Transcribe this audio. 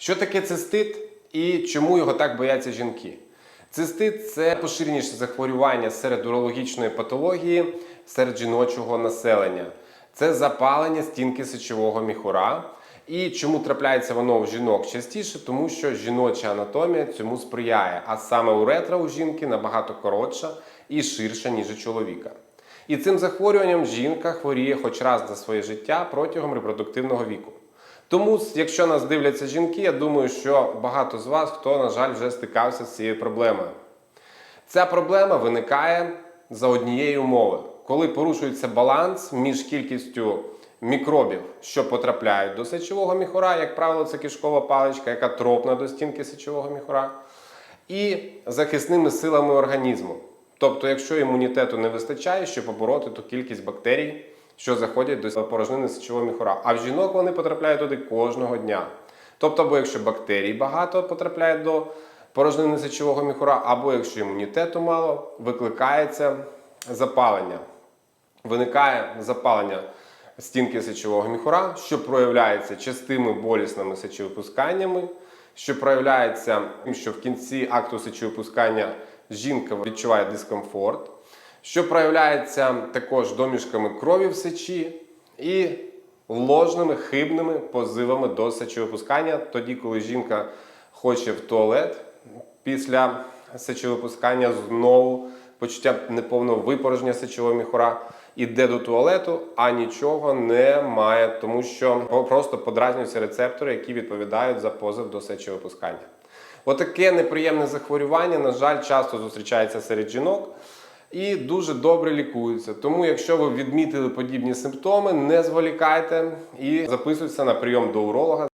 Що таке цистит і чому його так бояться жінки? Цистит це поширеніше захворювання серед урологічної патології серед жіночого населення. Це запалення стінки сечового міхура. І чому трапляється воно у жінок частіше? Тому що жіноча анатомія цьому сприяє, а саме уретра у жінки набагато коротша і ширша, ніж у чоловіка. І цим захворюванням жінка хворіє хоч раз за своє життя протягом репродуктивного віку. Тому, якщо нас дивляться жінки, я думаю, що багато з вас, хто, на жаль, вже стикався з цією проблемою. Ця проблема виникає за однієї умови, коли порушується баланс між кількістю мікробів, що потрапляють до сечового міхура, як правило, це кишкова паличка, яка тропна до стінки сечового міхура, і захисними силами організму. Тобто, якщо імунітету не вистачає, щоб побороти ту кількість бактерій, що заходять до порожнини сечового міхура. А в жінок вони потрапляють туди кожного дня. Тобто, або якщо бактерій багато потрапляє до порожнини сечового міхура, або якщо імунітету мало, викликається запалення. Виникає запалення стінки сечового міхура, що проявляється частими болісними сечовипусканнями, що проявляється що в кінці акту сечовипускання жінка відчуває дискомфорт, що проявляється також домішками крові в сечі і ложними хибними позивами до сечовипускання, тоді, коли жінка хоче в туалет після сечовипускання знову почуття неповного випорожнення сечового міхура, іде до туалету, а нічого не має, тому що просто подразнюються рецептори, які відповідають за позов до сечовипускання. Отаке неприємне захворювання, на жаль, часто зустрічається серед жінок і дуже добре лікуються. Тому, якщо ви відмітили подібні симптоми, не зволікайте і записуйтеся на прийом до уролога.